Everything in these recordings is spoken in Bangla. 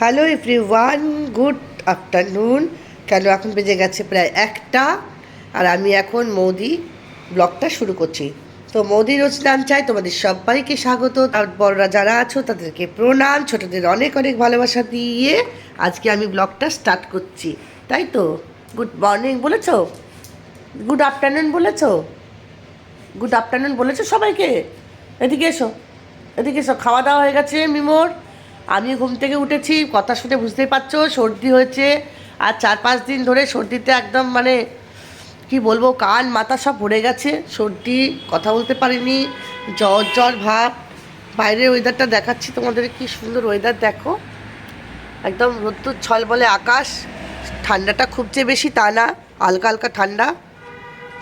Hello everyone good afternoon. কেন, এখন বেজে গেছে প্রায় একটা, আর আমি এখন মৌদি ব্লগটা শুরু করছি। তো মৌদি রোজ নাম চাই, তোমাদের সবাইকে স্বাগত। আর বড়রা যারা আছো, তাদেরকে প্রণাম। ছোটদের অনেক অনেক ভালোবাসা দিয়ে আজকে আমি ব্লগটা স্টার্ট করছি। তাই তো? গুড মর্নিং বলেছ? গুড আফটারনুন বলেছ? গুড আফটারনুন বলেছ সবাইকে? এদিকে এসো এদিকে এসো। খাওয়া দাওয়া হয়ে গেছে, মিমোর। আমি ঘুম থেকে উঠেছি, কথা শুনে বুঝতেই পারছ, সর্দি হয়েছে, আর চার পাঁচ দিন ধরে সর্দিতে একদম মানে কি বলব, কান মাথা সব ভরে গেছে, সর্দি, কথা বলতে পারিনি, জ্বর জ্বর ভাব। বাইরের ওয়েদারটা দেখাচ্ছি, তোমাদের কি সুন্দর ওয়েদার দেখো। একদম রোদ্দুর ছল বলে আকাশ, ঠান্ডাটা খুব যে বেশি তা না, হালকা হালকা ঠান্ডা,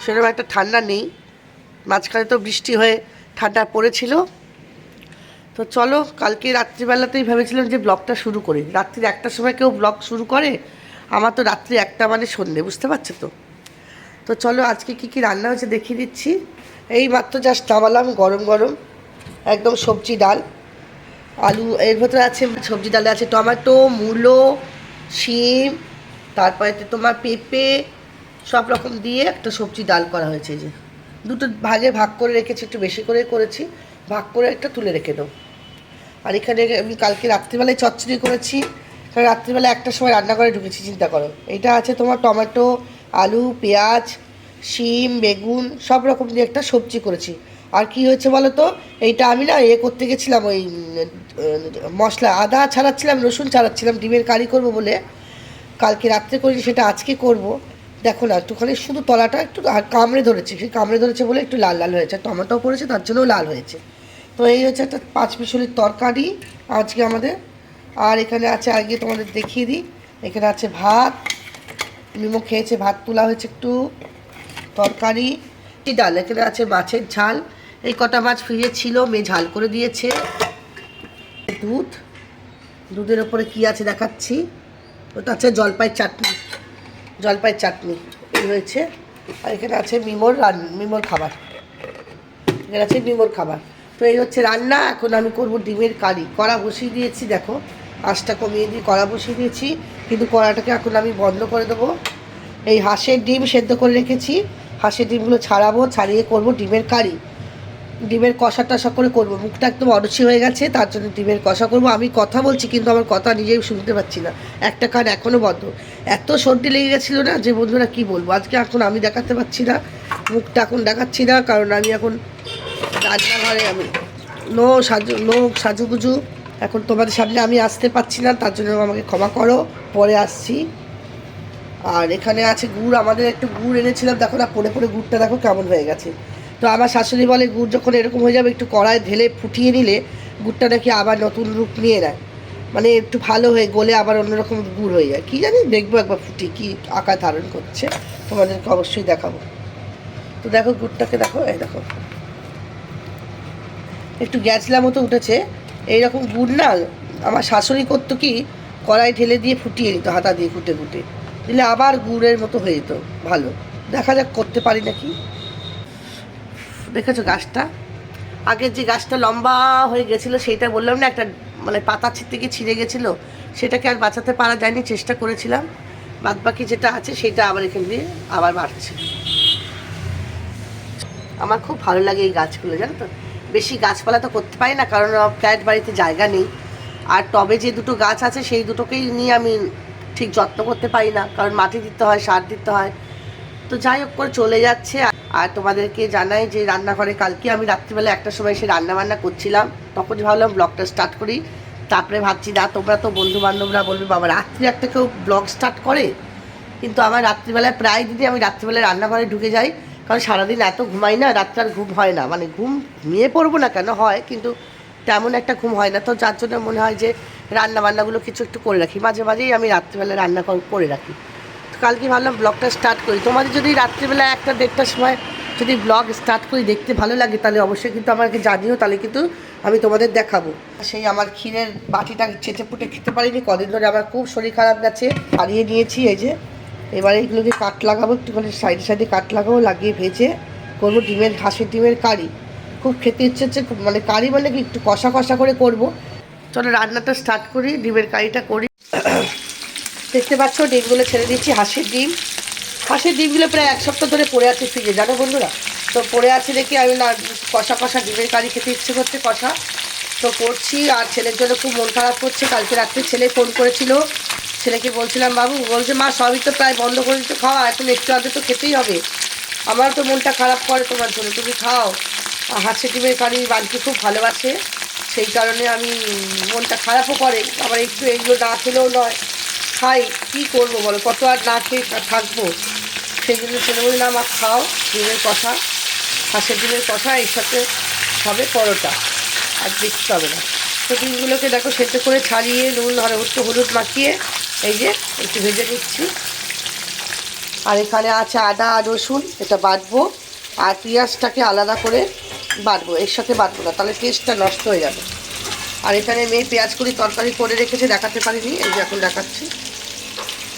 সেরকম একটা ঠান্ডা নেই। মাঝখানে তো বৃষ্টি হয়ে ঠান্ডা পড়েছিল। তো চলো, কালকে রাত্রিবেলাতেই ভেবেছিলাম যে ব্লগটা শুরু করি। রাত্রির একটার সময় কেউ ব্লগ শুরু করে? আমার তো রাত্রি একটা মানে সন্ধে, বুঝতে পারছ তো? তো চলো, আজকে কি কি রান্না হয়েছে দেখিয়ে দিচ্ছি। এই মাত্র জাস্ট নামালাম গরম গরম, একদম সবজি ডাল, আলু, এর ভেতরে আছে সবজি ডালে আছে টমেটো, মূলো, শিম, তারপরে তোমার পেঁপে, সব রকম দিয়ে একটা সবজি ডাল করা হয়েছে যে। দুটো ভাগে ভাগ করে রেখেছি, একটু বেশি করে করেছি, ভাগ করে একটা তুলে রেখে দেবো আর এখানে আমি কালকে রাত্রিবেলায় চচ্চড়ি করেছি। কারণ রাত্রিবেলা একটার সময় রান্না করে ঢুকেছি, চিন্তা করো। এটা আছে তোমার টমেটো, আলু, পেঁয়াজ, শিম, বেগুন, সব রকম দিয়ে একটা সবজি করেছি। আর কি হয়েছে বলো তো এইটা আমি না এ করতে গেছিলাম ওই, মশলা, আদা ছাড়াচ্ছিলাম, রসুন ছাড়াচ্ছিলাম, ডিমের কারি করব বলে। কালকে রাত্রে করেছি সেটা আজকে করব। দেখো না, একটুখানি শুধু তলাটা একটু কামড়ে ধরেছে, সেই কামড়ে ধরেছে বলে একটু লাল লাল হয়েছে টমেটো পড়েছে, তার জন্যও লাল হয়েছে। তো এই হচ্ছে একটা পাঁচ মিশলির তরকারি আজকে আমাদের। আর এখানে আছে আগে তোমাদের দেখিয়ে দিই। এখানে আছে ভাত। মিমো খেয়েছে, ভাত তোলা হয়েছে একটু। তরকারি কি ডাল। এখানে আছে মাছের ঝাল। এই কটা মাছ ফ্রিজে ছিল, মেয়ে ঝাল করে দিয়েছে। দুধ। দুধের ওপরে কি আছে দেখাচ্ছি। ওটা আছে জলপাই চাটনি। জলপাই চাটনি হয়েছে। আর এখানে আছে মিমোর রান, মিমোর খাবার। এখানে আছে মিমোর খাবার। তো এই হচ্ছে রান্না, এখন আমি করব ডিমের কারি। কড়া বসিয়ে দিয়েছি, দেখো, আঁচটা কমিয়ে দিয়ে কড়া বসিয়ে দিয়েছি, কিন্তু কড়াটাকে এখন আমি বন্ধ করে দেবো। এই হাঁসের ডিম সেদ্ধ করে রেখেছি, হাঁসের ডিমগুলো ছাড়াবো, ছাড়িয়ে করব ডিমের কারি। ডিমের কষা টষা করে করব, মুখটা একদম অরুচি হয়ে গেছে, তার জন্য ডিমের কষা করব। আমি কথা বলছি, কিন্তু আমার কথা নিজেই শুনতে পাচ্ছি না। একটা কান এখনও বন্ধ। এত সর্দি লেগে গেছিল না যে বন্ধুরা কি বলব? আজকে এখন আমি দেখাতে পাচ্ছি না, মুখটা এখন দেখাচ্ছি না, কারণ আমি এখন রান্নাঘরে আমি নো সাজু নো সাজুগুজু। এখন তোমাদের সামনে আমি আসতে পারছি না, তার জন্য আমাকে ক্ষমা করো। পরে আসছি। আর এখানে আছে গুড়, আমাদের একটু গুড় এনেছিলাম। দেখো না পরে পরে গুড়টা দেখো কেমন হয়ে গেছে। তো আমার শাশুড়ি বলে, গুড় যখন এরকম হয়ে যাবে, একটু কড়ায় ঢেলে ফুটিয়ে নিলে গুড়টা নাকি আবার নতুন রূপ নিয়ে নেয়। মানে একটু ভালো হয়ে গলে আবার অন্যরকম গুড় হয়ে যায়। কী জানি, দেখব একবার ফুটি, কী আকার ধারণ করছে। তোমাদেরকে অবশ্যই দেখাবো। তো দেখো, গুড়টাকে দেখো, এই দেখো। একটু গ্যাসলা মতো উঠেছে। এইরকম গুড় না আমার শাশুড়ি করতো কি, কড়াই ঢেলে দিয়ে ফুটিয়ে নিত, হাতা দিয়ে কুটে কুটে দিলে আবার গুড়ের মতো হয়ে যেত, ভালো। দেখা যাক করতে পারি নাকি। দেখেছ গাছটা? আগের যে গাছটা লম্বা হয়ে গেছিল, সেইটা বললাম না, একটা মানে পাতা থেকে ছিঁড়ে গেছিল, সেটাকে আর বাঁচাতে পারা যায়নি, চেষ্টা করেছিলাম। বাদ বাকি যেটা আছে, সেটা আবার এখান দিয়ে আবার বাড়ছে। আমার খুব ভালো লাগে এই গাছগুলো, জানো তো? বেশি গাছপালা তো করতে পারি না, কারণ ফ্ল্যাট বাড়িতে জায়গা নেই। আর টবে যে দুটো গাছ আছে, সেই দুটোকেই নিয়ে আমি ঠিক যত্ন করতে পারি না, কারণ মাটি দিতে হয়, সার দিতে হয়। তো যাই হোক করে চলে যাচ্ছে। আর তোমাদেরকে জানাই যে রান্নাঘরে কালকে আমি রাত্রিবেলা একটা সময় সে রান্না বান্না করছিলাম। তখন ভাবলাম ব্লগটা স্টার্ট করি। তারপরে ভাবছি, না, তোমরা তো বন্ধু বান্ধবরা বলবে, বাবা, রাত্রি একটা কেউ ব্লগ স্টার্ট করে? কিন্তু আমার রাত্রিবেলায় প্রায় দিনই আমি রাত্রিবেলায় রান্নাঘরে ঢুকে যাই। কারণ সারাদিন এত ঘুমাই না, রাত্রে আর ঘুম হয় না। মানে ঘুম ঘুমিয়ে পড়ব না কেন? হয়, কিন্তু তেমন একটা ঘুম হয় না। তো যার জন্য মনে হয় যে রান্না বান্নাগুলো কিছু একটু করে রাখি। মাঝে মাঝেই আমি রাত্রিবেলা রান্না করে রাখি। তো কালকে ভাবলাম ব্লগটা স্টার্ট করি। তোমাদের যদি রাত্রিবেলা একটা দেড়টার সময় যদি ব্লগ স্টার্ট করি, দেখতে ভালো লাগে, তাহলে অবশ্যই কিন্তু আমাকে জানিও, তাহলে কিন্তু আমি তোমাদের দেখাবো। সেই আমার ক্ষীরের বাটিটা চেটে পুটে খেতে পারিনি, কদিন ধরে আমার খুব শরীর খারাপ গেছে, হারিয়ে নিয়েছি এই যে। এবারে এগুলোকে কাট লাগাবো, একটুখানি সাইডে সাইডে কাট লাগাবো, লাগিয়ে ভেজে করব ডিমের, হাঁসের ডিমের কারি। খুব খেতে ইচ্ছে হচ্ছে মানে কারি মানে কি একটু কষা কষা করে করব। চলো রান্নাটা স্টার্ট করি, ডিমের কারিটা করি। দেখতে পাচ্ছ, ডিমগুলো ছেড়ে দিচ্ছি হাঁসের ডিম। হাঁসের ডিমগুলো প্রায় এক সপ্তাহ ধরে পড়ে আছে ফ্রিজে জানো বন্ধুরা? তো পড়ে আছে দেখি আমি না, কষা কষা ডিমের কারি খেতে ইচ্ছে করছে কষা। তো করছি, আর ছেলের জন্য খুব মন খারাপ করছে, কালকে রাত্রে ছেলে ফোন করেছিল। ছেলেকে বলছিলাম, বাবু, বলছে, মা, সবই তো প্রায় বন্ধ করে দিতে খাওয়া এখন একটু আগে তো খেতেই হবে। আমার তো মনটা খারাপ করে তোমার জন্য, তুমি খাও। আর হাঁসের ডিমের কারি বাড়িতে খুব ভালোবাসে, সেই কারণে আমি মনটা খারাপও করে, আবার একটু এগুলো না খেলেও নয়, খাই, কী করব বলো, কত আর না খেয়ে থাকব? সেই জন্য ছেলে বলি না আমার খাও, ডিমের কষা, হাঁসের ডিমের কষা, এর সাথে হবে পরোটা, আর দেখতে হবে না। তো ডিমগুলোকে দেখো সেদ্ধ করে ছাড়িয়ে নুন একটু হলুদ মাখিয়ে এই যে, একটু ভেজে নিচ্ছি। আর এখানে আছে আদা আর রসুন, এটা বাটবো। আর পেঁয়াজটাকে আলাদা করে বাটবো, এর সাথে বাটবো না, তাহলে টেস্টটা নষ্ট হয়ে যাবে। আর এখানে মেয়ে পেঁয়াজ করি তরকারি করে রেখেছে, দেখাতে পারিনি, এই যে এখন দেখাচ্ছি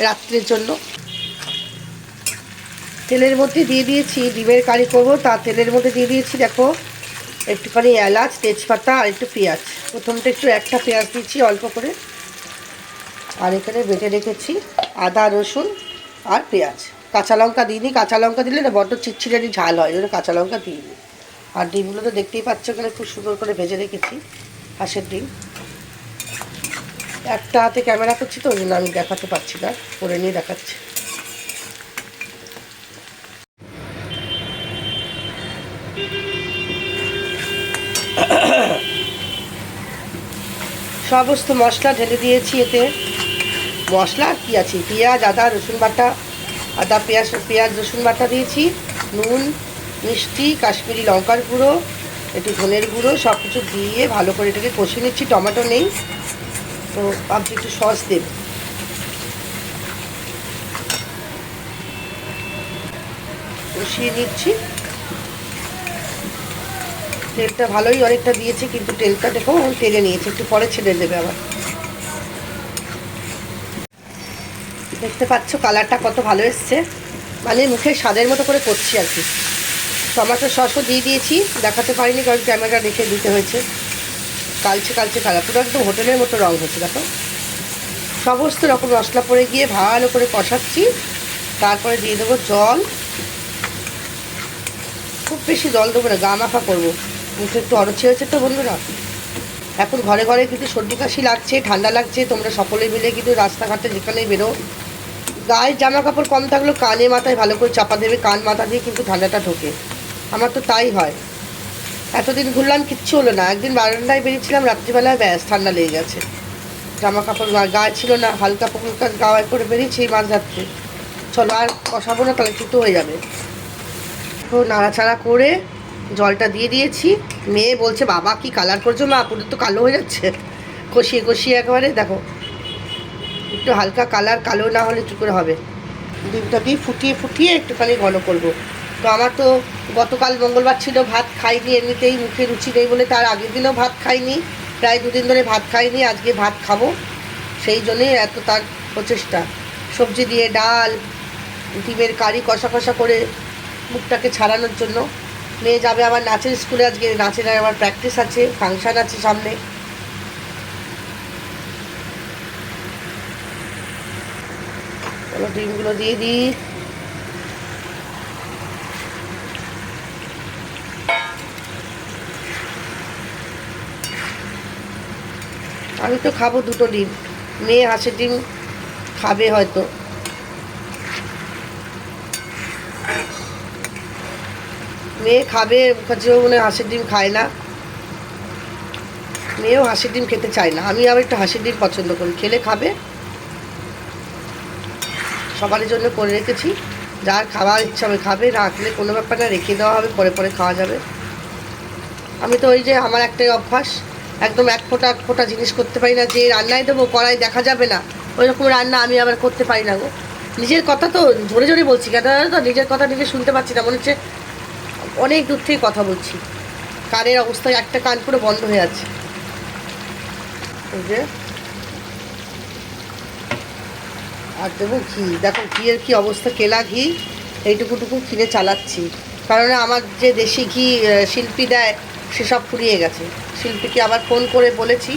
রাত্রের জন্য। তেলের মধ্যে দিয়ে দিয়েছি, ডিমের কারি করব, তা তেলের মধ্যে দিয়ে দিয়েছি, দেখো, একটুখানি এলাচ, তেজপাতা আর একটু পেঁয়াজ। প্রথমটা একটু একটা পেঁয়াজ দিয়েছি, অল্প করে। আর এখানে বেটে রেখেছি আদা, রসুন আর পেঁয়াজ। কাঁচা লঙ্কা দিইনি, কাঁচা লঙ্কা দিলে না বড্ড চিটচিটানি ঝাল হয়, ওই কাঁচা লঙ্কা দিইনি। আর ডিমগুলো তো দেখতেই পাচ্ছ, এখানে খুব সুন্দর করে ভেজে রেখেছি, হাঁসের ডিম। একটা হাতে ক্যামেরা করছি তো, ওই জন্য আমি দেখাতে পারছি না, করে নিয়ে দেখাচ্ছি। সমস্ত মশলা ঢেলে দিয়েছি এতে। মশলা কী আছে পেঁয়াজ, আদা, রসুন বাটা, আদা, পেঁয়াজ পেঁয়াজ, রসুন বাটা দিয়েছি, নুন, মিষ্টি, কাশ্মীরি লঙ্কার গুঁড়ো, একটু ধনের গুঁড়ো সব কিছু দিয়ে ভালো করে এটাকে কষে নিচ্ছি, টমেটো নেই, তো ভাবছি একটু সস দেব। কষিয়ে নিচ্ছি। তেলটা ভালোই অনেকটা দিয়েছে, কিন্তু তেলটা দেখো তেলে নিয়েছে, একটু পরে ছেড়ে দেবে আবার। দেখতে পাচ্ছ কালারটা কত ভালো এসছে। মানে মুখে স্বাদের মতো করে করছি আর কি। টমেটো সসও দিয়ে দিয়েছি, দেখাতে পারিনি কারণ ক্যামেরা রেখে দিতে হয়েছে। কালচে কালচে কালার পুরো একদম হোটেলের মতো রঙ হচ্ছে, দেখো। সমস্ত রকম মশলা পরে গিয়ে ভালো করে কষাচ্ছি। তারপরে দিয়ে দেবো জল। খুব বেশি জল দেবো না গা মাখা করব। মুখে একটু অরচি হয়েছে তো বন্ধুরা। এখন ঘরে ঘরে কিন্তু সর্দি কাশি লাগছে, ঠান্ডা লাগছে, তোমরা সকলে মিলে কিন্তু রাস্তাঘাটে যেখানেই বেরো গায়ের জামা কাপড় কম থাকলেও কানে মাথায় ভালো করে চাপা দেবে, কান মাথা দিয়ে কিন্তু ঠান্ডাটা ঢোকে। আমার তো তাই হয়। এতদিন ঘুরলাম, কিচ্ছু হলো না। একদিন বারান্দায় বেরিয়েছিলাম, রাত্রিবেলায় ব্যাস, ঠান্ডা লেগে গেছে। জামা কাপড় গায়ে ছিল না, হালকা ফুলকা গায়ে করে বেরিয়েছি মাঝ রাত্রে চলো আর কষাবো না, তাহলে ছুটো হয়ে যাবে। তো নাড়াচাড়া করে জলটা দিয়ে দিয়েছি। মেয়ে বলছে, বাবা, কি কালার করছ মা? পুরো তো কালো হয়ে যাচ্ছে। কষিয়ে কষিয়ে একেবারে, দেখো একটু হালকা কালার কালো না হলে কী করে হবে? ডিমটা দিয়ে ফুটিয়ে ফুটিয়ে একটুখানি ঘন করব। তো আমার তো গতকাল মঙ্গলবার ছিল, ভাত খাইনি, এমনিতেই মুখে রুচি নেই বলে তার আগের দিনও ভাত খাইনি, প্রায় দুদিন ধরে ভাত খাইনি, আজকে ভাত খাব। সেই জন্যই এত তার প্রচেষ্টা। সবজি দিয়ে ডাল, ডিমের কারি কষা কষা করে মুখটাকে ছাড়ানোর জন্য। মেয়ে যাবে আবার নাচের স্কুলে, আজকে নাচের আমার প্র্যাকটিস আছে ফাংশান আছে সামনে। চলো ডিমগুলো দিয়ে দিই। আমি তো খাব দুটো ডিম। মেয়ে হাঁসের ডিম খাবে হয়তো। মেয়ে খাবে কাছেও মনে হাঁসের ডিম খায় না। মেয়েও হাঁসের ডিম খেতে চায় না। আমি আবার একটু হাঁসের ডিম পছন্দ করি। খেলে খাবে সবার জন্য করে রেখেছি। যার খাওয়ার ইচ্ছা হবে খাবে, না খেলে কোনো ব্যাপার না, রেখে দেওয়া হবে, পরে পরে খাওয়া যাবে। আমি তো ওই যে আমার একটাই অভ্যাস, একদম এক ফোঁটা এক ফোঁটা জিনিস করতে পারি না, যে রান্নায় দেবো, কড়াই দেখা যাবে না। ওই রকম রান্না আমি আবার করতে পারি না গো। নিজের কথা তো জোরে জোরে বলছি কেন তো, নিজের কথা নিজে শুনতে পাচ্ছি না, মনে হচ্ছে অনেক দূর থেকে কথা বলছি। কানের অবস্থায় একটা কান পুরো বন্ধ হয়ে আছে। যে আর দেবো ঘি। দেখো, ঘিয়ের কি অবস্থা? কেলা ঘি, এইটুকুটুকু কিনে চালাচ্ছি। কারণ আমার যে দেশি ঘি শিল্পী দেয় সেসব ফুরিয়ে গেছে। শিল্পীকে আবার ফোন করে বলেছি।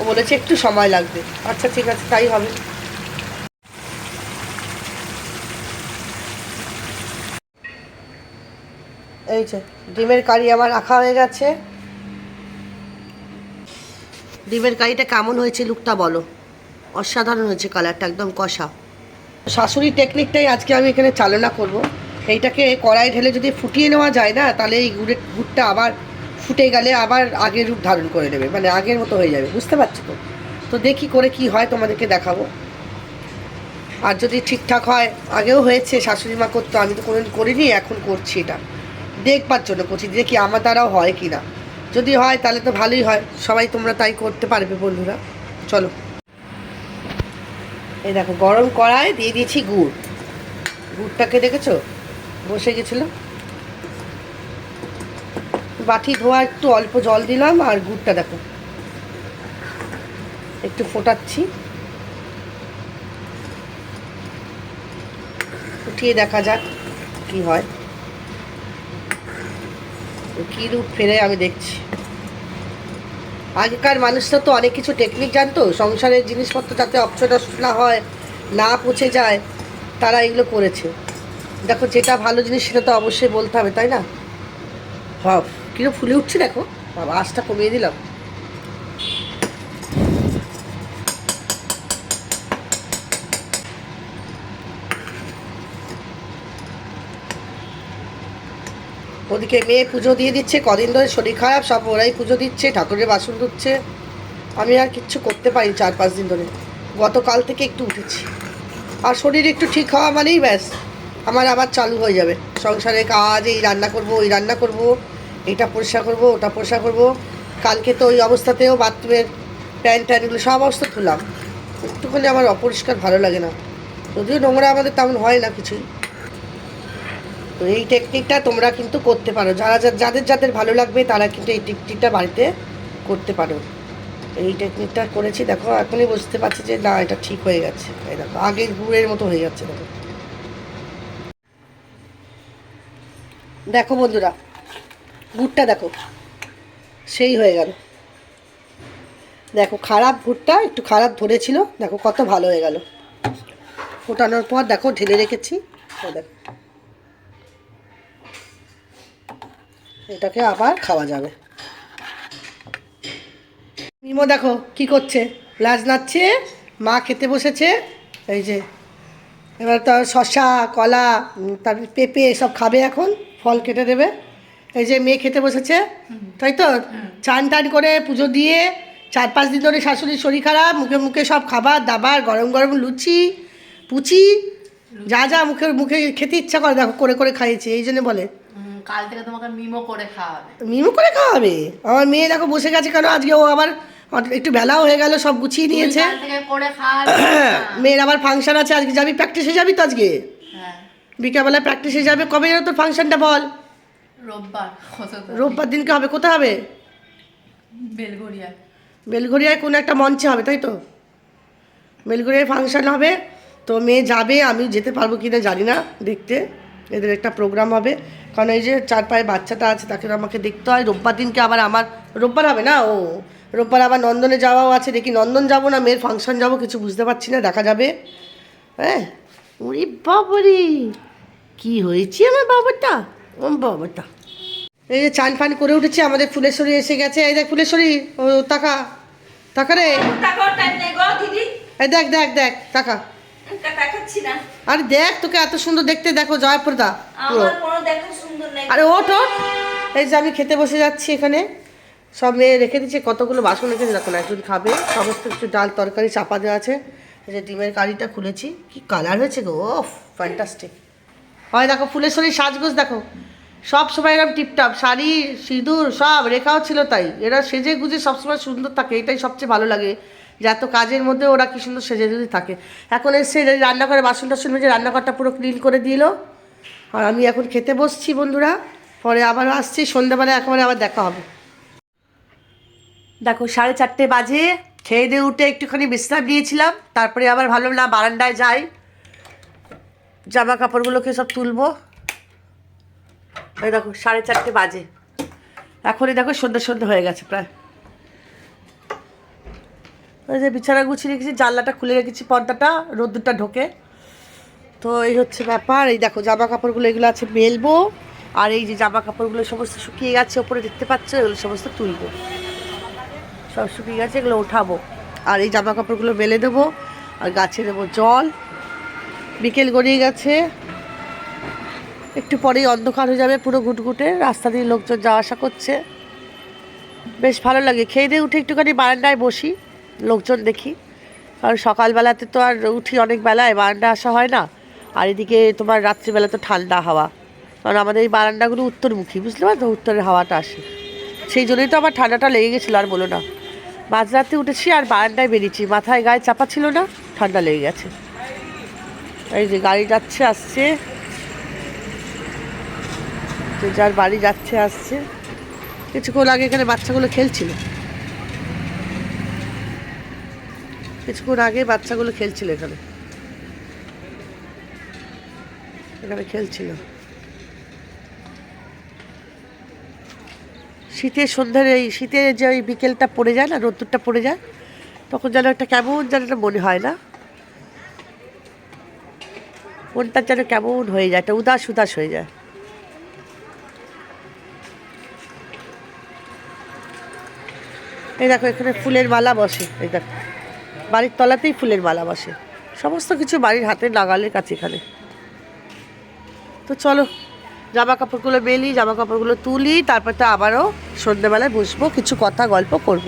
ও বলেছে, একটু সময় লাগবে। আচ্ছা ঠিক আছে, তাই হবে। এই যে, ডিমের কারি আমার রাখা হয়ে গেছে। ডিমের কারিটা কেমন হয়েছে, লুকটা বলো। অসাধারণ হয়েছে কালারটা, একদম কষা। শাশুড়ি টেকনিকটাই আজকে আমি এখানে চালনা করব। এইটাকে কড়াই ঢেলে যদি ফুটিয়ে নেওয়া যায় না, তাহলে এই গুড়ের গুড়টা আবার ফুটে গেলে আবার আগের রূপ ধারণ করে নেবে মানে আগের মতো হয়ে যাবে, বুঝতে পারছ তো? তো দেখি করে কি হয়, তোমাদেরকে দেখাবো। আর যদি ঠিকঠাক হয়, আগেও হয়েছে, শাশুড়ি মা করতো, আমি তো কোনোদিন করিনি, এখন করছি এটা। দেখবার জন্য করছি, দেখি আমার দ্বারাও হয় কি না যদি হয়, তাহলে তো ভালোই হয়, সবাই তোমরা তাই করতে পারবে বন্ধুরা। চলো। এই দেখো, গরম কড়ায় দিয়ে দিয়েছি গুড়। গুড়টাকে দেখেছ? বসে গেছিল। বাটি ধোয়া, একটু অল্প জল দিলাম, আর গুড়টা দেখো। একটু ফোটাচ্ছি। ফুটিয়ে দেখা যাক কি হয়। কী রূপ ফেরে আমি দেখছি। আগেকার মানুষরা তো অনেক কিছু টেকনিক জানতো, সংসারের জিনিসপত্র যাতে অপচনষ্ট না হয়, না পচে যায়, তারা এগুলো করেছে। দেখো, যেটা ভালো জিনিস সেটা তো অবশ্যই বলতে হবে, তাই না? হব কীরকম ফুলে উঠছে দেখো। বাবা আশটা কমিয়ে দিলাম। ওদিকে মেয়ে পুজো দিয়ে দিচ্ছে, কদিন ধরে শরীর খারাপ, সব ওরাই পুজো দিচ্ছে, ঠাকুরের বাসন ধুচ্ছে। আমি আর কিচ্ছু করতে পারি চার পাঁচ দিন ধরে। গতকাল থেকে একটু উঠেছি। আর শরীর একটু ঠিক হওয়া মানেই ব্যাস, আমার আবার চালু হয়ে যাবে। সংসারের কাজ, এই রান্না করব, ওই রান্না করব, এটা পরিষ্কার করব, ওটা পরিষ্কার করব। কালকে তো ওই অবস্থাতেও বাথরুমের প্যান্ট ট্যান্টগুলো সব অবস্থা তুললাম একটুখানি আমার অপরিষ্কার ভালো লাগে না। যদিও নোংরা আমাদের তেমন হয় না কিছুই। তো এই টেকনিকটা তোমরা কিন্তু করতে পারো। যারা যাদের যাদের ভালো লাগবে, তারা কিন্তু এই টেকনিকটা বাড়িতে করতে পারো। এই টেকনিকটা করেছি, দেখো, এখনই বুঝতে পারছি যে, না, এটা ঠিক হয়ে গেছে। এই দেখো, আগের গুড়ের মতো হয়ে যাচ্ছে, দেখো। দেখো বন্ধুরা, গুড়টা দেখো, সেই হয়ে গেল। দেখো, খারাপ গুড়টা একটু খারাপ ধরেছিল, দেখো, কত ভালো হয়ে গেল। ফোটানোর পর, দেখো, ঢেলে রেখেছি। দেখো। এটাকে আবার খাওয়া যাবে। মিমো দেখো কি করছে। লাজ নাচ্ছে মা খেতে বসেছে, এই যে, এবার তো শশা কলা তারপর পেঁপে সব খাবে এখন, ফল কেটে দেবে। এই যে মেয়ে খেতে বসেছে, তাই তো? চান টান করে পুজো দিয়ে, চার পাঁচ দিন ধরে শাশুড়ির শরীর খারাপ, মুখে মুখে সব খাবার দাবার, গরম গরম লুচি, পুচি, যা যা মুখে মুখে খেতে ইচ্ছা করে, দেখো, করে করে খাইয়েছে, এই জন্য বলে। কাল থেকে তোমাকে মিমো করে খাওয়াবে। মিমু করে খাওয়াবে? আমার মেয়ে দেখো বসে গেছে কেন? আজকে ও আবার একটু বেলাও হয়ে গেল সব গুছিয়ে নিয়েছে। মেয়ের আবার ফাংশন আছে আজকে যাবি? প্র্যাকটিসে যাবি তো আজকে? হ্যাঁ। বিকালবেলা প্র্যাকটিসে যাবে? কবে যেন তোর ফাংশনটা বল। রোববার। রোববার দিনকে হবে কোথায় হবে? বেলগড়িয়া বেলঘরিয়ায় কোনো একটা মঞ্চে হবে তাই তো? বেলঘরিয়ায় ফাংশন হবে তো মেয়ে যাবে আমি যেতে পারব কি না জানি না দেখতে। এদের একটা প্রোগ্রাম হবে। কারণ এই যে চার পায়ে বাচ্চাটা আছে তাকে আমাকে দেখতে হয়। রোববার দিনকে আবার আমার রোববার হবে না? ও রোববার আবার নন্দনে যাওয়াও আছে। দেখি নন্দন যাব না মেয়ের ফাংশন যাব কিছু বুঝতে পারছি না দেখা যাবে। হ্যাঁ? ওরে বাবরি! কি হয়েছে আমার বাবাটা? ও বাবাটা। এই যে চান ফান করে উঠেছি আমাদের ফুলেশ্বরী এসে গেছে। এই দেখ ফুলেশ্বরী ও তাকা। তাকা রে। এই দেখ দেখ দেখ তাকা। আরে দেখ তোকে এত সুন্দর দেখতে দেখো জয়প্রদা আরে ওঠ ওঠ। এই যে আমি খেতে বসে যাচ্ছি এখানে। সব মেয়ে রেখে দিচ্ছে কতগুলো বাসন রেখে দেখো না একজন খাবে সমস্ত কিছু ডাল তরকারি চাপা দেওয়া আছে। এই যে ডিমের কারিটা খুলেছি। কি কালার হয়েছে গো ও ফ্যান্টাস্টিক হয় দেখো ফুলেশ্বরীর সাজগোজ দেখো। সব সময় এরকম টিপটাপ শাড়ি সিঁদুর সব রেখাও ছিল তাই। এরা সেজে গুজে সবসময় সুন্দর থাকে এটাই সবচেয়ে ভালো লাগে। যে এত কাজের মধ্যে ওরা কি সুন্দর সেজে গুজে থাকে। এখন এসে রান্নাঘরে বাসন টাসন মেজে রান্নাঘরটা পুরো ক্লিন করে দিল। আর আমি এখন খেতে বসছি বন্ধুরা। পরে আবার আসছি, সন্ধ্যাবেলা একেবারে আবার দেখা হবে। দেখো, সাড়ে চারটে বাজে। খেয়ে দিয়ে উঠে একটুখানি বিশ্রাম নিয়েছিলাম। তারপরে আবার ভালো না, বারান্দায় যাই। জামা কাপড়গুলোকে সব তুলবো। দেখো, সাড়ে চারটে বাজে। এখনই দেখো, সন্ধ্যে সন্ধ্যে হয়ে গেছে প্রায়। ওই যে বিছানা গুছিয়ে রেখেছি, জানলাটা খুলে রেখেছি, পর্দাটা, রোদ্দুরটা ঢোকে। তো এই হচ্ছে ব্যাপার, এই দেখো জামা কাপড়গুলো এগুলো আছে মেলবো, আর এই যে জামা কাপড়গুলো সমস্ত শুকিয়ে গেছে, ওপরে দেখতে পাচ্ছ, এগুলো সমস্ত তুলবো। সব শুকিয়ে গেছে, এগুলো উঠাবো আর এই জামা কাপড়গুলো মেলে দেবো, আর গাছে দেবো জল। বিকেল গড়িয়ে গেছে, একটু পরেই অন্ধকার হয়ে যাবে পুরো ঘুটঘুটে, রাস্তা দিয়ে লোকজন যাওয়া আসা করছে। বেশ ভালো লাগে, খেয়ে দিয়ে উঠে একটুখানি বারান্দায় বসি। লোকজন দেখি। কারণ সকালবেলাতে তো আর উঠি অনেক বেলায় বারান্দা আসা হয় না। আর এদিকে তোমার রাত্রিবেলা তো ঠান্ডা হাওয়া। কারণ আমাদের এই বারান্দাগুলো উত্তরমুখী, বুঝতে পারছ? উত্তরের হাওয়াটা আসে। সেই জন্যই তো আমার ঠান্ডাটা লেগে গেছিল, আর বলো না। মাঝরাতে উঠেছি আর বারান্দায় বেরিয়েছি। মাথায় গায়ে চাপা ছিল না, ঠান্ডা লেগে গেছে। এই যে গাড়ি যাচ্ছে, আসছে। যার বাড়ি যাচ্ছে, আসছে। কিছুক্ষণ আগে এখানে বাচ্চাগুলো খেলছিল। কিছুক্ষণ আগে বাচ্চাগুলো খেলছিল এখানে। এখানে খেলছিল। শীতের সন্ধ্যার এই শীতের যে ওই বিকেলটা পড়ে যায় না, রোদ্দুরটা পড়ে যায়, তখন যেন একটা কেমন যেন একটা মনে হয় না? মনটা যেন কেমন হয়ে যায়, একটা উদাস উদাস হয়ে যায়। এই দেখো এখানে ফুলের মালা বসে, এই দেখো। বাড়ির তলাতেই ফুলের মালা বসে। সমস্ত কিছু বাড়ির হাতে নাগালের কাছে এখানে। তো চলো জামা কাপড়গুলো মেলি জামা কাপড়গুলো তুলি, তারপর তো আবারও সন্ধ্যেবেলায় বসবো, কিছু কথা, গল্প করব।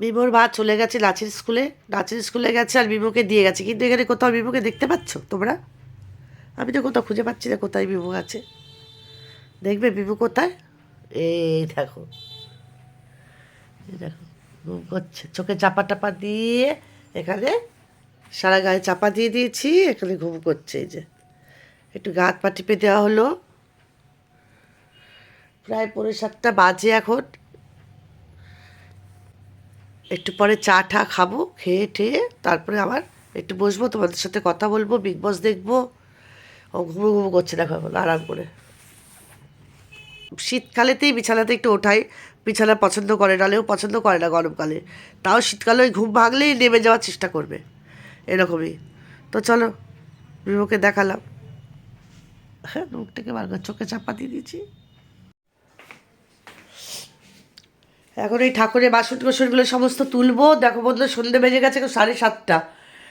বিমোর মা চলে গেছে নাচের স্কুলে। নাচের স্কুলে গেছে আর বিমুকে দিয়ে গেছে। কিন্তু এখানে কোথাও বিমুকে দেখতে পাচ্ছ তোমরা? আমি তো কোথাও খুঁজে পাচ্ছি না কোথায় বিমু আছে। দেখবে বিমু কোথায়? এই দেখো। এই দেখো ঘুম করছে। চোখে চাপা টাপা দিয়ে এখানে সারা গায়ে চাপা দিয়ে দিয়েছি, এখানে ঘুম করছে এই যে। একটু গা হাত পা টিপে দেওয়া হলো। প্রায় পৌনে সাতটা বাজে এখন। একটু পরে চা টা খাব, খেয়ে ঠেয়ে তারপরে আবার একটু বসবো, তোমাদের সাথে কথা বলব বিগ বস দেখব। ও ঘুমো ঘুমো করছে, দেখো এখন, আরাম করে। শীতকালেতেই বিছানাতে একটু ওঠাই, বিছানা পছন্দ করে নাহলেও পছন্দ করে না গরমকালে। তাও শীতকালে ওই ঘুম ভাগলেই নেমে যাওয়ার চেষ্টা করবে, এরকমই। তো চলো বিমুকে দেখালাম। হ্যাঁ থেকে বার কর, চোখে চাপা দিয়ে দিয়েছি। এখন এই ঠাকুরের বাসন কোসনগুলো সমস্ত তুলবো। দেখো বন্ধু সন্ধে বেজে গেছে সাড়ে সাতটা।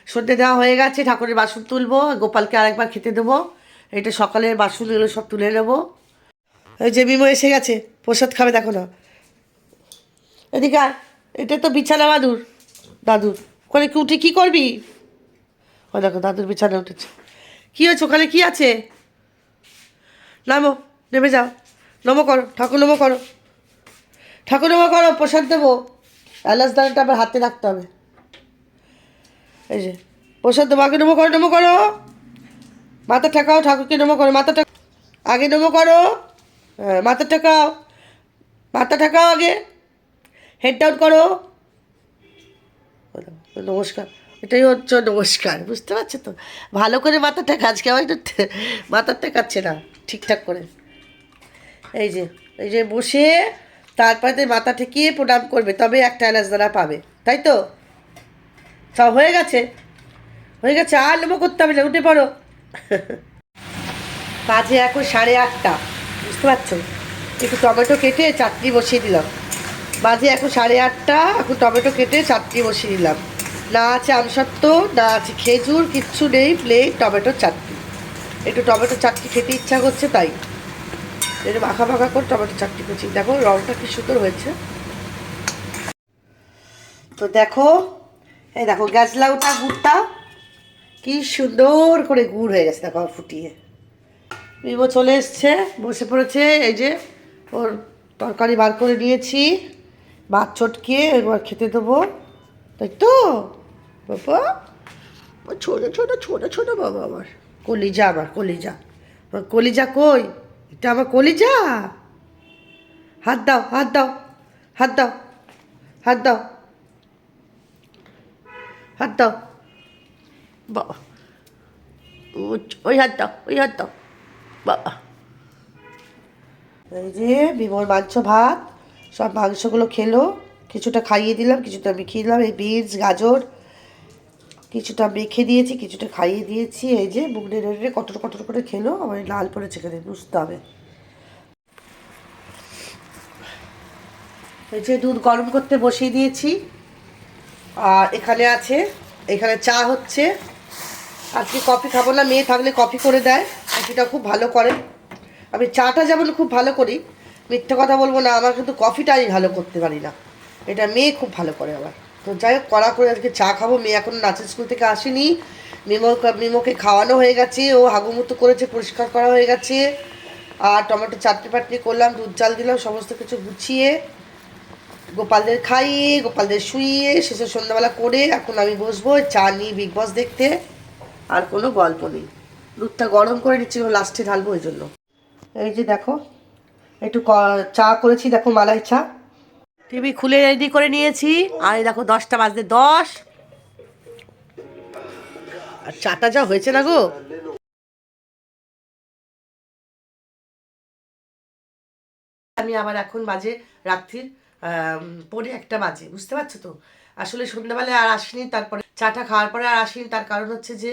সন্ধে দেওয়া হয়ে গেছে, ঠাকুরের বাসন তুলবো, গোপালকে আরেকবার খেতে দেবো। এটা সকালের বাসনগুলো সব তুলে নেব। ওই যে বিমো এসে গেছে, প্রসাদ খাবে দেখো না। এদিকে। এটা তো বিছানা দাদুর দাদুর, ওখানে কি উঠে কী করবি? ও দেখো, দাদুর বিছানা উঠেছে। কী হয়েছে, ওখানে কী আছে? নামো, নেমে যাও। নমো করো, ঠাকুর নমো করো। ঠাকুর নমো করো, প্রসাদ দেবো। এলাচ দানাটা আবার হাতে রাখতে হবে। এই যে, প্রসাদ দেবো, আগে নমো করো নমো করো। মাথা ঠেকাও, ঠাকুরকে নমো করো, মাথা ঠেকা আগে নমো করো। মাথা ঠেকাও মাথা ঠেকাও আগে। হেড ডাউন করো। নমস্কার। এটাই হচ্ছে নমস্কার, বুঝতে পারছ তো? ভালো করে মাথা ঠেকা আজকে আমার একটু মাথা ঠেকাচ্ছে না, ঠিকঠাক করে। এই যে এই যে বসে, তারপরে মাথা ঠেকিয়ে প্রণাম করবে, তবে একটা এলাচ দ্বারা পাবে, তাই তো? সব হয়ে গেছে? হয়ে গেছে, আর নেব করতে হবে না, উঠে পড়ো। বাজে এখন সাড়ে আটটা। বুঝতে পারছ একটু টমেটো কেটে চাটনি বসিয়ে দিলাম। বাজে এখন সাড়ে আটটা, এখন টমেটো কেটে চাটনি বসিয়ে দিলাম। না আছে আমসত্ব না আছে খেজুর, কিচ্ছু নেই প্লেন টমেটো চাটনি। একটু টমেটো চাটনি খেতে ইচ্ছা করছে তাই। একটু মাখা মাখা করে টমেটো চাটনি করছি। দেখো রঙটা কি সুন্দর হয়েছে। তো দেখো, এই দেখো গ্যাস লাউটা গুড়টা কি সুন্দর করে গুড় হয়ে গেছে, দেখো, ফুটিয়ে। বিবো চলে এসছে, বসে পড়েছে, এই যে ওর তরকারি বার করে নিয়েছি, ভাত চটকে এবার খেতে দেবো, তাই তো? বাবা ছোটো ছোটো ছোটো ছোটো বাবা আমার। কলিজা আমার কলিজা। আমার কলিজা কই? এটা আমার কলিজা? হাত দাও হাত দাও হাত দাও হাত দাও হাত দাও। বাবা ওই হাত দাও, ওই হাত দাও। এই যে বিমল মাংস ভাত, সব মাংসগুলো খেলো। কিছুটা খাইয়ে দিলাম, কিছুটা মেখে দিলাম। এই বিনস, গাজর, কিছুটা মেখে দিয়েছি, কিছুটা খাইয়ে দিয়েছি। এই যে মুগ নেড়ে কটর কটর করে খেলো। আমার লাল পড়েছে এখানে বুঝতে হবে। এই যে দুধ গরম করতে বসিয়ে দিয়েছি। আর এখানে আছে, এখানে চা হচ্ছে। আজকে কফি খাব না, মেয়ে থাকলে কফি করে দেয়। কফিটা খুব ভালো করে। আমি চাটা যেমন খুব ভালো করি। মিথ্যে কথা বলব না, আমার কিন্তু কফিটা আমি ভালো করতে পারি না। এটা মেয়ে খুব ভালো করে আবার। তো যাই হোক, কড়া করে আজকে চা খাব। মেয়ে এখন নাচের স্কুল থেকে আসেনি। মিমো মিমোকে খাওয়ানো হয়ে গেছে। ও হাগুমুতো করেছে, পরিষ্কার করা হয়ে গেছে। আর টমেটো চাটনি পাটনি করলাম, দুধ চাল দিলাম, সমস্ত কিছু গুছিয়ে। গোপালদের খাইয়ে, গোপালদের শুইয়ে, শেষে সন্ধ্যাবেলা করে এখন আমি বসবো। চা নিই বিগ বস দেখতে। আর কোনো গল্প নেই। দুধটা গরম করে নিচ্ছি লাস্টে ঢালবো ওই জন্য। এই যে দেখো, একটু চা করেছি, দেখো মালাই চা। টিভি খুলে রেডি করে নিয়েছি, আর দেখো দশটা বাজতে দশ। আর চাটা যা হয়েছে না গো? আমি আবার এখন বাজে রাত্রির পৌনে একটা বাজে, বুঝতে পারছ তো? আসলে সন্ধ্যাবেলায় আর আসিনি, তারপরে চাটা খাওয়ার পরে আর আসিনি, তার কারণ হচ্ছে যে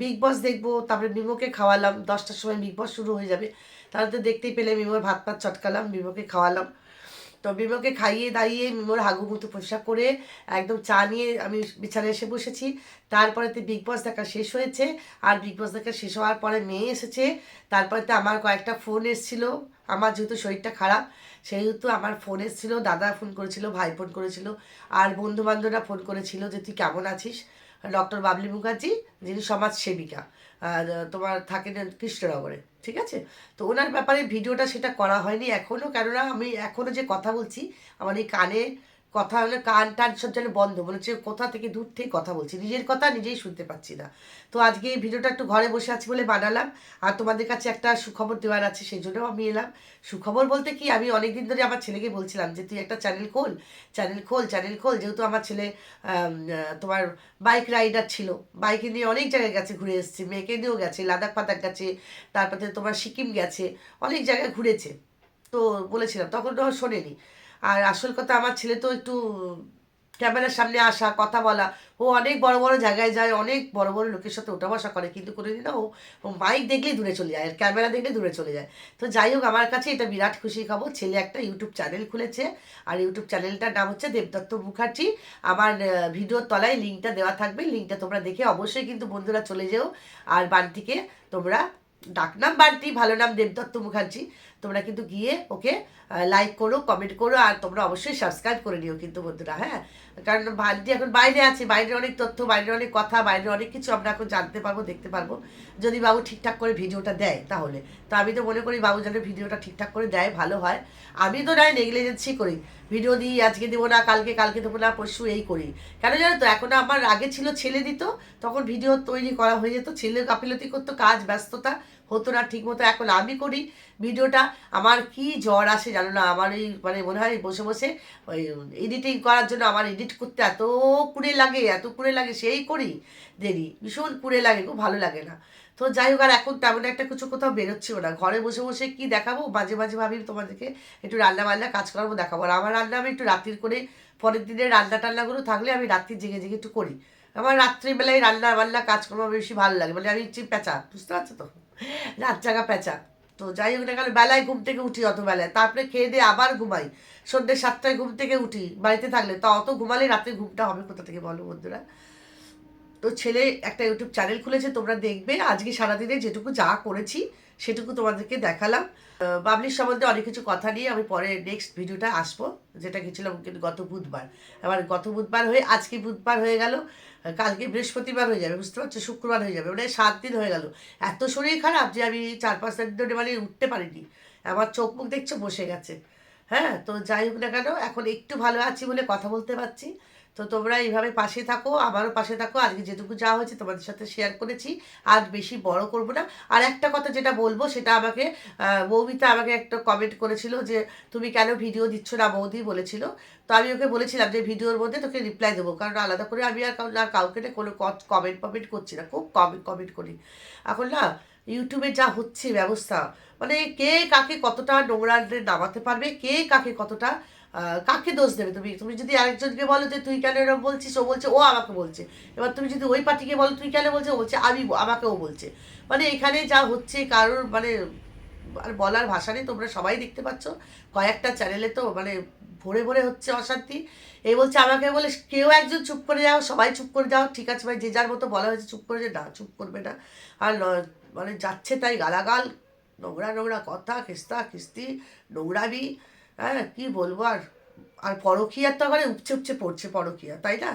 বিগ বস দেখব, তারপরে মিমোকে খাওয়ালাম, দশটার সময় বিগ বস শুরু হয়ে যাবে। তাহলে তো দেখতেই পেলে মিমোর ভাত ভাত চটকালাম মিমোকে খাওয়ালাম। তো মিমোকে খাইয়ে দাইয়ে মিমোর হাগু মুতু পোশাক করে একদম চা নিয়ে আমি বিছানায় এসে বসেছি। তারপরে তো বিগ বস দেখা শেষ হয়েছে, আর বিগ বস দেখা শেষ হওয়ার পরে মেয়ে এসেছে। তারপরে তো আমার কয়েকটা ফোন এসেছিল, আমার যেহেতু শরীরটা খারাপ সেহেতু আমার ফোন এসেছিল, দাদা ফোন করেছিল, ভাই ফোন করেছিল, আর বন্ধু বান্ধবরা ফোন করেছিল যে, তুই কেমন আছিস? ডক্টর বাবলি মুখার্জি, যিনি সমাজ সেবিকা তোমার থাকেন কৃষ্ণনগরে, ঠিক আছে? তো ওনার ব্যাপারে ভিডিওটা সেটা করা হয়নি এখনও কেননা আমি এখনও যে কথা বলছি, আমার এই কানে কথা হলে কান টান সব যেন বন্ধ মনে হচ্ছে কোথা থেকে দূর থেকে কথা বলছি, নিজের কথা নিজেই শুনতে পাচ্ছি না। তো আজকে এই ভিডিওটা একটু ঘরে বসে আছি বলে বানালাম, আর তোমাদের কাছে একটা সুখবর দেওয়ার আছে, সেই জন্যও আমি এলাম। সুখবর বলতে কি, আমি অনেকদিন ধরে আমার ছেলেকে বলছিলাম যে, তুই একটা চ্যানেল খোল চ্যানেল খোল চ্যানেল খোল। যেহেতু আমার ছেলে তোমার বাইক রাইডার ছিল বাইকে নিয়ে অনেক জায়গায় গেছে, ঘুরে এসেছে, মেয়েকে নিয়েও গেছে, লাদাখ ফাদাখ গেছে তারপরে তোমার সিকিম গেছে, অনেক জায়গায় ঘুরেছে। তো বলেছিলাম, তখন তো শোনেনি। আর আসল কথা, আমার ছেলে তো একটু ক্যামেরার সামনে আসা, কথা বলা, ও অনেক বড় বড় জায়গায় যায়, অনেক বড় বড় লোকের সাথে ওঠা বসা করে, কিন্তু কোনোদিন না ও মাইক দেখলেই দূরে চলে যায়, আর ক্যামেরা দেখলে দূরে চলে যায়। তো যাই হোক, আমার কাছে এটা বিরাট খুশি খবর, ছেলে একটা ইউটিউব চ্যানেল খুলেছে, আর ইউটিউব চ্যানেলটার নাম হচ্ছে দেবদত্ত মুখার্জি। আমার ভিডিওর তলায় লিঙ্কটা দেওয়া থাকবে লিঙ্কটা তোমরা দেখে অবশ্যই কিন্তু বন্ধুরা চলে যেও, আর বাড়িটিকে তোমরা ডাকনাম বাড়তি ভালো নাম দেবদত্ত মুখার্জি। তোমরা কিন্তু গিয়ে ওকে লাইক করো কমেন্ট করো, আর তোমরা অবশ্যই সাবস্ক্রাইব করে নিও কিন্তু বন্ধুরা হ্যাঁ? কারণ বাড়িটি এখন বাইরে আছে, বাইরের অনেক তথ্য, বাইরের অনেক কথা, বাইরের অনেক কিছু আমরা এখন জানতে পারব, দেখতে পারব। যদি বাবু ঠিকঠাক করে ভিডিওটা দেয় তাহলে। তো আমি তো মনে করি বাবু যেন ভিডিওটা ঠিকঠাক করে দেয়, ভালো হয়। আমি তো নয় নেগলিজেন্সি করি। ভিডিও দিই, আজকে দেবো না, কালকে কালকে দেবো না, পরশু এই করি। কেন জানো তো, এখন আমার আগে ছিল ছেলে দিত, তখন ভিডিও তৈরি করা হয়ে যেত, ছেলে গাফিলতি করতো, কাজ, ব্যস্ততা হতো না ঠিক মতো এখন আমি করি ভিডিওটা। আমার কি জ্বর আসে জানো না? আমার এই মানে মনে হয় বসে বসে ওই এডিটিং করার জন্য আমার এডিট করতে এত কুড়ে লাগে, এত কুড়ে লাগে, সেই করি দেরি। ভীষণ কুড়ে লাগে, খুব ভালো লাগে না। তো যাই হোক, আর এখন তেমন একটা কিছু কোথাও বেরোচ্ছেও না। ঘরে বসে বসে কি দেখাবো? মাঝে মাঝে ভাবি তোমাদেরকে একটু রান্না বান্না কাজ করাবো দেখাবো। আর আমার রান্না আমি একটু রাত্রির করে, পরের দিনের রান্না টান্নাগুলো থাকলে আমি রাত্রি জেগে জেগে একটু করি। আমার রাত্রিবেলায় রান্না বান্না কাজ করব বেশি ভালো লাগে। মানে আমি হচ্ছে পেঁচা, বুঝতে পারছ তো? রাত জাগা পেঁচা। তো যাই হোক না কেন, বেলায় ঘুম থেকে উঠি অত বেলায়। তারপরে খেয়ে দিয়ে আবার ঘুমাই। সন্ধ্যে সাতটায় ঘুম থেকে উঠি, বাড়িতে থাকলে। তা অত ঘুমালে রাতে ঘুমটা হবে কোথা থেকে বলো বন্ধুরা? তো ছেলে একটা ইউটিউব চ্যানেল খুলেছে, তোমরা দেখবে। আজকে সারাদিনে যেটুকু যা করেছি, সেটুকু তোমাদেরকে দেখালাম। বাবলির সম্বন্ধে অনেক কিছু কথা নিয়ে আমি পরে নেক্সট ভিডিওটা আসব, যেটা গেছিলাম কিন্তু গত বুধবার। এবার গত বুধবার হয়ে, আজকে বুধবার হয়ে গেল কালকে বৃহস্পতিবার হয়ে যাবে, বুঝতে পারছ? শুক্রবার হয়ে যাবে মানে সাত দিন হয়ে গেল। এত শরীর খারাপ যে আমি চার পাঁচ দিন ধরে মানে উঠতে পারিনি। আমার চোখ মুখ দেখছ বসে গেছে। হ্যাঁ তো যাই হোক না কেন, এখন একটু ভালো আছি বলে কথা বলতে পারছি। তো তোমরা এইভাবে পাশে থাকো আমারও পাশে থাকো। আজকে যেটুকু যা হয়েছে তোমাদের সাথে শেয়ার করেছি। আর বেশি বড় করব না। আর একটা কথা যেটা বলব, সেটা আমাকে বৌমিতা আমাকে একটা কমেন্ট করেছিল যে, তুমি কেন ভিডিও দিচ্ছ না? বৌদি বলেছিল। তো আমি ওকে বলেছিলাম যে, ভিডিওর মধ্যে তোকে রিপ্লাই দেবো। কারণ আলাদা করে আমি আর আর কাউকে না কোনো কমেন্ট ফমেন্ট করছি না। খুব কমেন্ট কমেন্ট করি। এখন না ইউটিউবে যা হচ্ছে ব্যবস্থা মানে কে কাকে কতটা নোংরা নামাতে পারবে, কে কাকে কতটা কাকে দোষ দেবে তুমি? তুমি যদি আরেকজনকে বলো যে তুই কেন এরকম বলছিস, ও বলছে, ও আমাকে বলছে। এবার তুমি যদি ওই পার্টিকে বলো, তুই কেন বলছে ও বলছে, আমি আমাকেও বলছে। মানে এখানে যা হচ্ছে কারোর মানে আর বলার ভাষা নেই, তোমরা সবাই দেখতে পাচ্ছ। কয়েকটা চ্যানেলে তো মানে ভরে ভরে হচ্ছে অশান্তি। এই বলছে, আমাকে বলে কেউ একজন চুপ করে যাও, সবাই চুপ করে যাও, ঠিক আছে, ভাই, যে যার মতো বলা হয়েছে চুপ করে যে না, চুপ করবে না। আর মানে যাচ্ছে তাই গালাগাল, নোংরা নোংরা কথা, খিস্তা, খিস্তি, নোংরামি। হ্যাঁ কি বলব? আর আর পরকীয়ার তো আবার উপচে উপচে পড়ছে পরকীয়া, তাই না?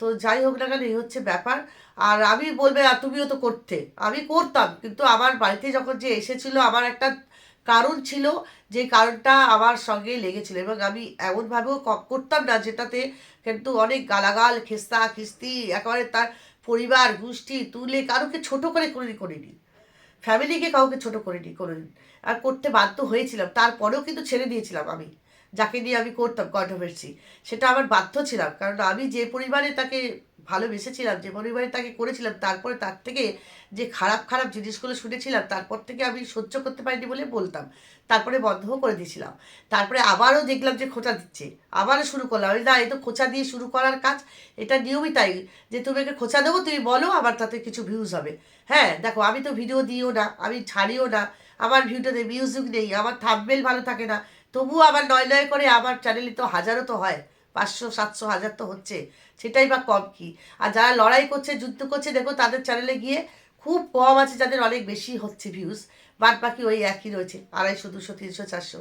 তো যাই হোক না কেন, এই হচ্ছে ব্যাপার। আর আমি বলবে, আর তুমিও তো করতে। আমি করতাম, কিন্তু আমার বাড়িতে যখন যে এসেছিল, আমার একটা কারণ ছিল, যে কারণটা আমার সঙ্গে লেগেছিল। এবং আমি এমনভাবেও করতাম না, যেটাতে কিন্তু অনেক গালাগাল, খেস্তা খিস্তি, একেবারে তার পরিবার, গোষ্ঠী, তুলে কারোকে ছোট করে করে করিনি। ফ্যামিলিকে কাউকে ছোট করিনি কোনোদিন। আর করতে বাধ্য হয়েছিলাম। তারপরেও কিন্তু ছেড়ে দিয়েছিলাম আমি। যাকে নিয়ে আমি করতাম কন্ট্রোভার্সি সেটা আমার বাধ্য ছিলাম। কারণ আমি যে পরিবারে তাকে ভালোবেসেছিলাম, যে পরিবারে তাকে করেছিলাম, তারপরে তার থেকে যে খারাপ খারাপ জিনিসগুলো শুনেছিলাম, তারপর থেকে আমি সহ্য করতে পারিনি বলে বলতাম। তারপরে বন্ধও করে দিয়েছিলাম। তারপরে আবারও দেখলাম যে খোঁচা দিচ্ছে। আবারও শুরু করলাম। না, এই তো খোঁচা দিয়ে শুরু করার কাজ, এটা নিয়মই তাই যে তুমি একে খোঁচা দেবো, তুমি বলো, আবার তাতে কিছু ভিউজ হবে। হ্যাঁ দেখো, আমি তো ভিডিও দিও না, আমি ছাড়িও না। আমার ভিডিওতে মিউজিক নেই, আমার থাম্বেল ভালো থাকে না। তবুও আবার নয় নয় করে আমার চ্যানেলে তো হাজারও তো হয়, পাঁচশো, সাতশো, হাজার তো হচ্ছে, সেটাই বা কম কি? আর যারা লড়াই করছে, যুদ্ধ করছে, দেখো তাদের চ্যানেলে গিয়ে খুব কম আছে যাদের অনেক বেশি হচ্ছে ভিউজ বাদ বাকি ওই একই রয়েছে, আড়াইশো, দুশো, তিনশো, চারশো।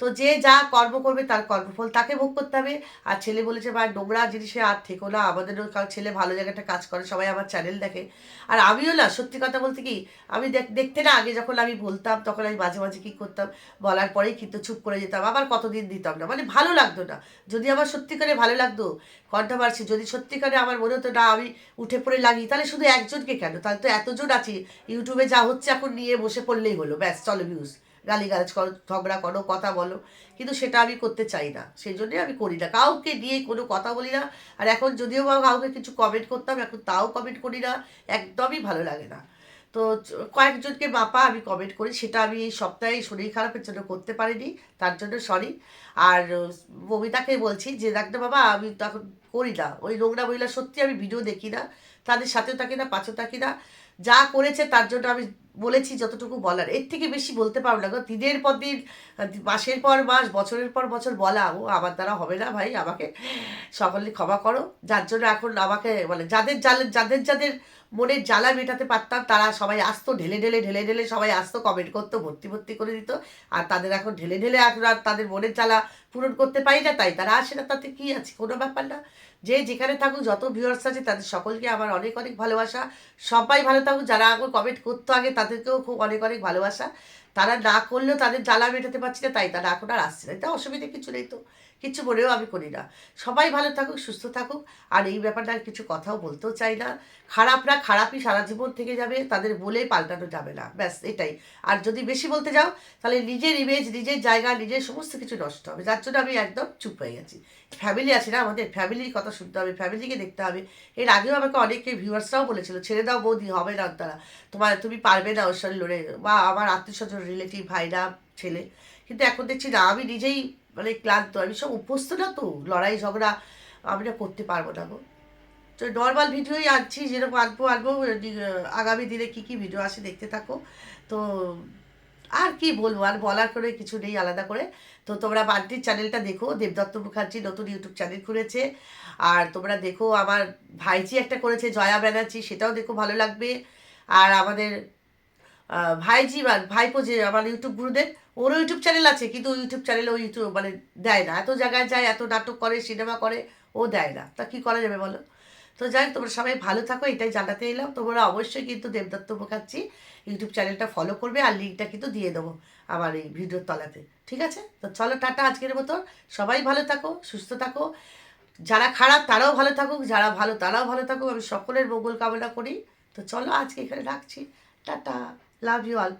তো যে যা কর্ম করবে তার কর্মফল তাকে ভোগ করতে হবে। আর ছেলে বলেছে ভাই নোংরা জিনিসে আর থেকো না। আমাদেরও ছেলে ভালো জায়গাটা কাজ করে। সবাই আমার চ্যানেল দেখে। আর আমিও না, সত্যি কথা বলতে কি, আমি দেখ- দেখতে না, আগে যখন আমি বলতাম, তখন আমি মাঝে মাঝে কী করতাম, বলার পরেই কিন্তু চুপ করে যেতাম। আবার কতদিন দিতাম না। মানে ভালো লাগতো না। যদি আমার সত্যিকারে ভালো লাগতো কন্ট্রোভার্সি যদি সত্যিকারে আমার মনে হতো, না, আমি উঠে পড়ে লাগি, তাহলে শুধু একজনকে কেন? তাহলে তো এতজন আছে। ইউটিউবে যা হচ্ছে এখন নিয়ে বসে পড়লেই হলো। ব্যাস, চলো ভিউজ গালিগালাজ করো ঝগড়া করো কথা বলো। কিন্তু সেটা আমি করতে চাই না। সেই জন্যই আমি করি না। কাউকে নিয়ে কোনো কথা বলি না। আর এখন যদিও বা কাউকে কিছু কমেন্ট করতাম এখন তাও কমেন্ট করি না। একদমই ভালো লাগে না। তো কয়েকজনকে মাপা আমি কমেন্ট করি। সেটা আমি এই সপ্তাহে শরীর খারাপের জন্য করতে পারিনি। তার জন্য সরি আর আহ, বমিতাকে বলছি যে দেখতে বাবা আমি তখন করি না। ওই নোংরা মহিলা সত্যি আমি ভিডিও দেখি না। তাদের সাথেও থাকি না পাশেও থাকি না। যা করেছে তার জন্য আমি বলেছি যতটুকু বলার। এর থেকে বেশি বলতে পারব না দিনের পর দিন, মাসের পর মাস, বছরের পর বছর বলা, ও আমার দ্বারা হবে না ভাই, আমাকে সকলে ক্ষমা করো। যার জন্য এখন আমাকে মানে যাদের জালে, যাদের যাদের মনের জ্বালা মেটাতে পারতাম, তারা সবাই আসতো, ঢেলে ঢেলে ঢেলে ঢেলে সবাই আসতো কমেন্ট করতো, ভর্তি ভর্তি করে দিত। আর তাদের এখন ঢেলে ঢেলে এখন আর তাদের মনের জ্বালা পূরণ করতে পারি না, তাই তারা আসে না, তাতে কী আছে? কোনো ব্যাপার না। যে যেখানে থাকুক, যত ভিউয়ার্স আছে, তাদের সকলকে আমার অনেক অনেক ভালোবাসা। সবাই ভালো থাকুক, যারা আগে কমেন্ট করতো আগে, তাদেরকেও খুব অনেক অনেক ভালোবাসা। তারা না করলেও তাদের জ্বালা মেটাতে পারছি না, তাই তারা এখন আর আসছে না। এটা অসুবিধে কিছু নেই তো। কিছু মনেও আমি করি না। সবাই ভালো থাকুক, সুস্থ থাকুক, আর এই ব্যাপারটা আর কিছু কথাও বলতেও চাই না। খারাপরা খারাপই সারা জীবন থেকে যাবে, তাদের বলেই পাল্টানো যাবে না। ব্যাস, এটাই। আর যদি বেশি বলতে যাও, তাহলে নিজের ইমেজ নিজের জায়গা, নিজের সমস্ত কিছু নষ্ট হবে। যার জন্য আমি একদম চুপ হয়ে গেছি। ফ্যামিলি আছে না আমাদের? ফ্যামিলির কথা শুনতে হবে ফ্যামিলিকে দেখতে হবে। এর আগেও আমাকে অনেকে ভিউয়ার্সরাও বলেছিল, ছেড়ে দাও বৌদি, হবে না তারা। তোমার, তুমি পারবে না ওর সঙ্গে লড়ে। বা আমার আত্মীয় স্বজন রিলেটিভ ভাইরা, ছেলে। কিন্তু এখন দেখছি না, আমি নিজেই মানে ক্লান্ত। আমি সব অভ্যস্ত না তো? লড়াই, ঝগড়া, আমি না করতে পারব না গো। তো নর্মাল ভিডিওই আনছি, যেরকম আনব আনব আগামী দিনে কী কী ভিডিও আসে দেখতে থাকো। তো আর কি বলব, আর বলার করে কিছু নেই আলাদা করে। তো তোমরা বান্টির চ্যানেলটা দেখো, দেবদত্ত মুখার্জি নতুন ইউটিউব চ্যানেল খুলেছে। আর তোমরা দেখো, আমার ভাইজি একটা করেছে, জয়া ব্যানার্জি, সেটাও দেখো, ভালো লাগবে। আর আমাদের ভাইজি ভাইপো যে, আমার ইউটিউব গুরুদেব ওরও ইউটিউব চ্যানেল আছে, কিন্তু ইউটিউব চ্যানেলে ও ইউটিউব মানে দেয় না। এত জায়গায় যায়, এত নাটক করে সিনেমা করে, ও দেয় না। তা কি করা যাবে বলো? তো যাই তোমরা সবাই ভালো থাকো, এটাই জানাতে এলাম। তোমরা অবশ্যই কিন্তু দেবদত্ত মুখার্জি ইউটিউব চ্যানেলটা ফলো করবে, আর লিঙ্কটা কিন্তু দিয়ে দেবো আমার এই ভিডিওর তলাতে। ঠিক আছে? তো চলো, টাটা আজকের মতো। সবাই ভালো থাকো, সুস্থ থাকো। যারা খারাপ, তারাও ভালো থাকুক। যারা ভালো, তারাও ভালো থাকুক। আমি সকলের মঙ্গল কামনা করি। তো চলো, আজকে এখানে রাখছি। টাটা। Love you all